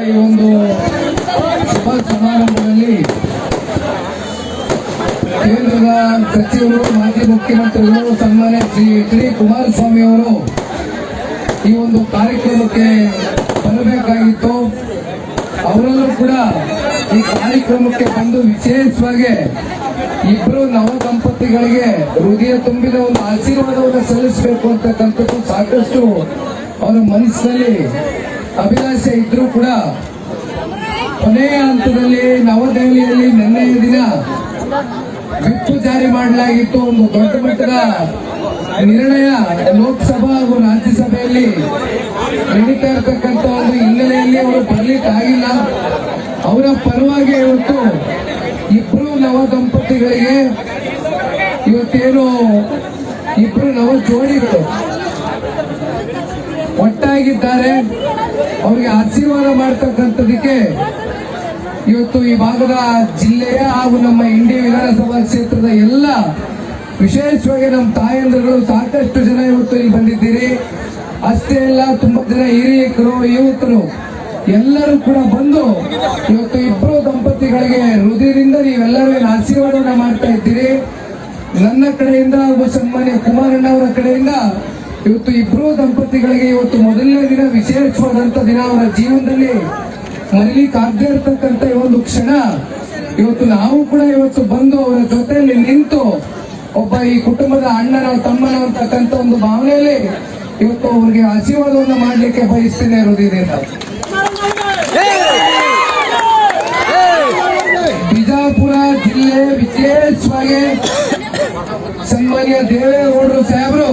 ಈ ಒಂದು ಸಭಾ ಸಮಾರಂಭದಲ್ಲಿ ಕೇಂದ್ರದ ಸಚಿವರು, ಮಾಜಿ ಮುಖ್ಯಮಂತ್ರಿಗಳು, ಸನ್ಮಾನ್ಯ ಶ್ರೀ ಎಚ್ ಡಿ ಕುಮಾರಸ್ವಾಮಿ ಅವರು ಈ ಒಂದು ಕಾರ್ಯಕ್ರಮಕ್ಕೆ ಬರಬೇಕಾಗಿತ್ತು. ಅವರಲ್ಲೂ ಕೂಡ ಈ ಕಾರ್ಯಕ್ರಮಕ್ಕೆ ಬಂದು ವಿಶೇಷವಾಗಿ ಇಬ್ಬರು ನವ ದಂಪತಿಗಳಿಗೆ ಹೃದಯ ತುಂಬಿದ ಒಂದು ಆಶೀರ್ವಾದವನ್ನು ಸಲ್ಲಿಸಬೇಕು ಅಂತಕ್ಕಂಥದ್ದು ಸಾಕಷ್ಟು ಅವರ ಮನಸ್ಸಿನಲ್ಲಿ ಅಭಿಲಾಷೆ ಇದ್ರೂ ಕೂಡ ಕೊನೆಯ ಹಂತದಲ್ಲಿ ನವದೆಹಲಿಯಲ್ಲಿ ನಿನ್ನೆಯ ದಿನ ವಿಪ್ ಜಾರಿ ಮಾಡಲಾಗಿತ್ತು. ಒಂದು ದೊಡ್ಡ ಮಟ್ಟದ ನಿರ್ಣಯ ಲೋಕಸಭಾ ಹಾಗೂ ರಾಜ್ಯಸಭೆಯಲ್ಲಿ ನಡೀತಾ ಇರತಕ್ಕಂತ ಒಂದು ಹಿನ್ನೆಲೆಯಲ್ಲಿ ಅವರು ಬರ್ಲಿಕ್ಕೆ ಆಗಿಲ್ಲ. ಅವರ ಪರವಾಗಿ ಇವತ್ತು ಇಬ್ರು ನವ ದಂಪತಿಗಳಿಗೆ ಇವತ್ತೇನು ಇಬ್ರು ನವ ಜೋಡಿಗಳು ಒಟ್ಟಾಗಿದ್ದಾರೆ. ಅವರಿಗೆ ಆಶೀರ್ವಾದ ಮಾಡ್ತಕ್ಕಂಥದಕ್ಕೆ ಇವತ್ತು ಈ ಭಾಗದ ಜಿಲ್ಲೆಯ ಹಾಗೂ ನಮ್ಮ ಇಂಡಿ ವಿಧಾನಸಭಾ ಕ್ಷೇತ್ರದ ಎಲ್ಲ ವಿಶೇಷವಾಗಿ ನಮ್ಮ ತಾಯಂದ್ರಗಳು ಸಾಕಷ್ಟು ಜನ ಇವತ್ತು ಇಲ್ಲಿ ಬಂದಿದ್ದೀರಿ. ಅಷ್ಟೇ ಅಲ್ಲ, ತುಂಬಾ ಜನ ಹಿರಿಯಕರು, ಯುವಕರು ಎಲ್ಲರೂ ಕೂಡ ಬಂದು ಇವತ್ತು ಇಬ್ಬರು ದಂಪತಿಗಳಿಗೆ ಹೃದಯದಿಂದ ನೀವೆಲ್ಲರೂ ಏನು ಆಶೀರ್ವಾದ ಮಾಡ್ತಾ ಇದ್ದೀರಿ. ನನ್ನ ಕಡೆಯಿಂದ ಹಾಗೂ ಸನ್ಮಾನ್ಯ ಕುಮಾರಣ್ಣ ಅವರ ಕಡೆಯಿಂದ ಇವತ್ತು ಇಬ್ರು ದಂಪತಿಗಳಿಗೆ ಇವತ್ತು ಮೊದಲನೇ ದಿನ ವಿಶೇಷವಾದಂತ ದಿನ ಅವರ ಜೀವನದಲ್ಲಿ ಮರೀಲಿಕ್ಕೆ ಆಗದೆ ಇರತಕ್ಕಂತ ಈ ಒಂದು ಕ್ಷಣ. ಇವತ್ತು ನಾವು ಕೂಡ ಇವತ್ತು ಬಂದು ಅವರ ಜೊತೆಯಲ್ಲಿ ನಿಂತು ಒಬ್ಬ ಈ ಕುಟುಂಬದ ಅಣ್ಣನ, ತಮ್ಮನ ಅಂತಕ್ಕಂಥ ಒಂದು ಭಾವನೆಯಲ್ಲಿ ಇವತ್ತು ಅವ್ರಿಗೆ ಆಶೀರ್ವಾದವನ್ನು ಮಾಡಲಿಕ್ಕೆ ಬಯಸ್ತೇನೆ ಹೃದಯದಿಂದ. ಬಿಜಾಪುರ ಜಿಲ್ಲೆ ವಿಶೇಷವಾಗಿ ಸನ್ಮಾನ್ಯ ದೇವೇಗೌಡರು ಸಾಹೇಬರು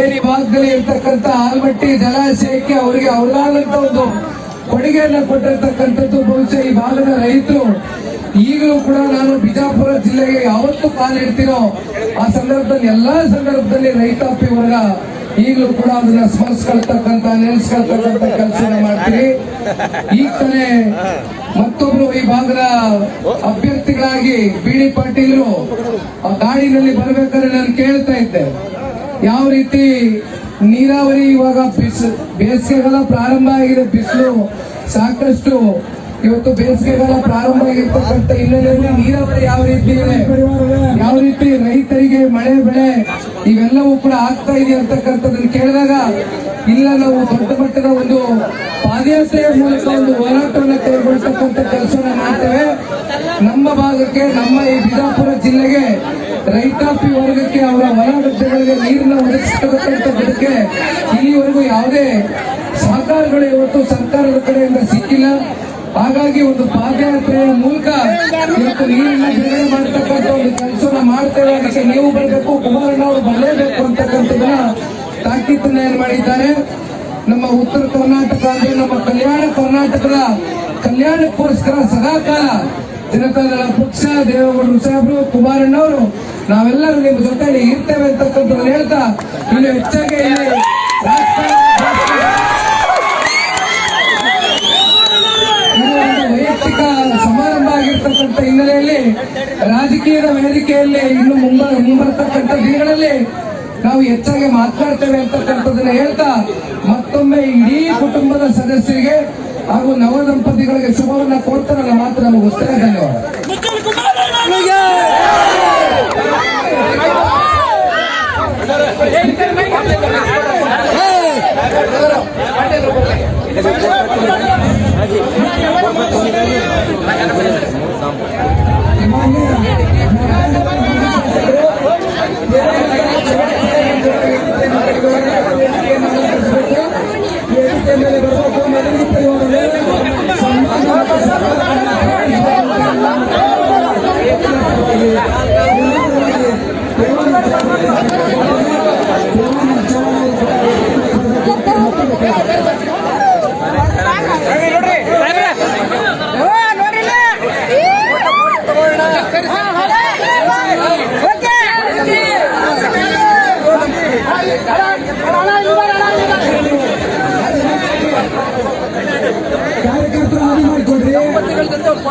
ಏನ್ ಈ ಭಾಗದಲ್ಲಿ ಇರ್ತಕ್ಕಂಥ ಆಲ್ಮಟ್ಟಿ ಜಲಾಶಯಕ್ಕೆ ಅವರಿಗೆ ಅವರಾದಂತ ಒಂದು ಕೊಡುಗೆಯನ್ನ ಕೊಟ್ಟಿರ್ತಕ್ಕಂಥದ್ದು ಬಹುಶಃ ಈ ಭಾಗದ ರೈತರು. ಈಗಲೂ ಕೂಡ ನಾನು ಬಿಜಾಪುರ ಜಿಲ್ಲೆಗೆ ಯಾವತ್ತು ಕಾಲಿಡ್ತೀನೋ ಆ ಸಂದರ್ಭದಲ್ಲಿ, ಎಲ್ಲಾ ಸಂದರ್ಭದಲ್ಲಿ ರೈತಾಪಿ ವರ್ಗ ಈಗಲೂ ಕೂಡ ಅದನ್ನ ಸ್ಮರಿಸ್ಕೊಳ್ತಕ್ಕಂತ ನೆನೆಸ್ಕೊಳ್ತಕ್ಕಂತ ಕೆಲಸ ಮಾಡ್ತೀನಿ ಈಗ ತಾನೇ ಮತ್ತೊಬ್ರು ಈ ಭಾಗದ ಅಭ್ಯರ್ಥಿಗಳಾಗಿ ಬಿ ಡಿ ಆ ಗಾಡಿನಲ್ಲಿ ಬರ್ಬೇಕಾದ್ರೆ ನಾನು ಕೇಳ್ತಾ ಇದ್ದೆ. ಯಾವ ರೀತಿ ನೀರಾವರಿ ಇವಾಗ ಬಿಸ್, ಬೇಸಿಗೆಗಾಲ ಪ್ರಾರಂಭ ಆಗಿದೆ ಬಿಸಿಲು ಸಾಕಷ್ಟು. ಇವತ್ತು ಬೇಸಿಗೆಗಾಲ ಪ್ರಾರಂಭ ಆಗಿರ್ತಕ್ಕಂಥ ಹಿನ್ನೆಲೆಯಲ್ಲಿ ನೀರಾವರಿ ಯಾವ ರೀತಿ ಇದೆ? ಯಾವ ರೀತಿ ರೈತರಿಗೆ ಮಳೆ, ಬೆಳೆ ಇವೆಲ್ಲವೂ ಕೂಡ ಆಗ್ತಾ ಇದೆ ಅಂತಕ್ಕಂಥದ್ದನ್ನು ಕೇಳಿದಾಗ ಇಲ್ಲ, ನಾವು ದೊಡ್ಡ ಮಟ್ಟದ ಒಂದು ಪಾದಯಾತ್ರೆಯ ಮೂಲಕ ಒಂದು ಹೋರಾಟವನ್ನು ಕೈಗೊಳ್ತಕ್ಕಂಥ ಕೆಲಸವನ್ನು ಮಾಡ್ತೇವೆ. ನಮ್ಮ ಭಾಗಕ್ಕೆ ನಮ್ಮ ಈ ಬಿಜಾಪುರ ಜಿಲ್ಲೆಗೆ ರೈತಾಪಿ ವರ್ಗಕ್ಕೆ ಅವರ ಹೊಲ ಗದ್ದೆಗಳಿಗೆ ನೀರನ್ನ ಒದಗಿಸತಕ್ಕಂಥದ್ದಕ್ಕೆ ಇಲ್ಲಿವರೆಗೂ ಯಾವುದೇ ಸಹಕಾರಗಳು ಇವತ್ತು ಸರ್ಕಾರದ ಕಡೆಯಿಂದ ಸಿಕ್ಕಿಲ್ಲ. ಹಾಗಾಗಿ ಒಂದು ಪಾದಯಾತ್ರೆಯ ಮೂಲಕ ಇವತ್ತು ನೀರನ್ನ ಬಿಡುಗಡೆ ಮಾಡತಕ್ಕಂಥ ಒಂದು ಕೆಲಸವನ್ನ ಮಾಡ್ತೇವೆ. ಅದಕ್ಕೆ ನೀವು ಬರಬೇಕು, ಕುಮಾರಣ್ಣ ಅವರು ಬರಲೇಬೇಕು ಅಂತಕ್ಕಂಥದ್ದನ್ನ ತಾಕೀತನ್ನ ಏನ್ ಮಾಡಿದ್ದಾರೆ. ನಮ್ಮ ಉತ್ತರ ಕರ್ನಾಟಕ ಅಂದ್ರೆ ನಮ್ಮ ಕಲ್ಯಾಣ ಕರ್ನಾಟಕದ ಕಲ್ಯಾಣಕ್ಕೋಸ್ಕರ ಸದಾಕಾಲ ಜನತಾದಳ ಪಕ್ಷ ದೇವೇಗೌಡರು ಸಾಹೇಬರು, ಕುಮಾರಣ್ಣವರು, ನಾವೆಲ್ಲರೂ ನಿಮ್ಮ ಜೊತೆಯಲ್ಲಿ ಇರ್ತೇವೆ ಅಂತಕ್ಕಂಥದ್ದು ಹೇಳ್ತಾ, ಇನ್ನು ಹೆಚ್ಚಾಗಿ ಇಲ್ಲಿ ವೈಯಕ್ತಿಕ ಸಮಾರಂಭ ಆಗಿರ್ತಕ್ಕಂಥ ಹಿನ್ನೆಲೆಯಲ್ಲಿ, ರಾಜಕೀಯದ ವೇದಿಕೆಯಲ್ಲಿ ಇನ್ನು ಮುಂಬ, ಮುಂಬರ್ತಕ್ಕಂಥ ದಿನಗಳಲ್ಲಿ ನಾವು ಹೆಚ್ಚಾಗಿ ಮಾತನಾಡ್ತೇವೆ ಅಂತಕ್ಕಂಥದ್ದನ್ನ ಹೇಳ್ತಾ, ಮತ್ತೊಮ್ಮೆ ಇಡೀ ಕುಟುಂಬದ ಸದಸ್ಯರಿಗೆ ಹಾಗೂ ನವ ದಂಪತಿಗಳಿಗೆ ಶುಭವನ್ನ ಕೊಡ್ತಾರಲ್ಲ ಮಾತ್ರ ಮಾತು ನಮಗೆ. ಮುಗಿಸ್ತೇನೆ ಧನ್ಯವಾದ.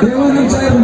রেওয়ানুল সাহেব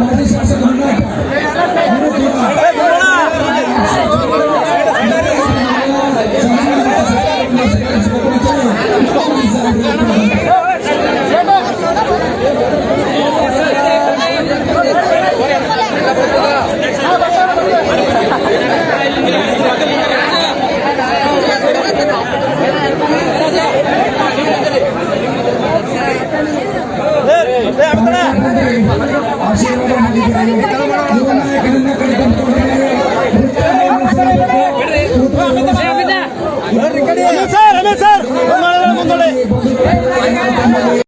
ಮಾಜಿ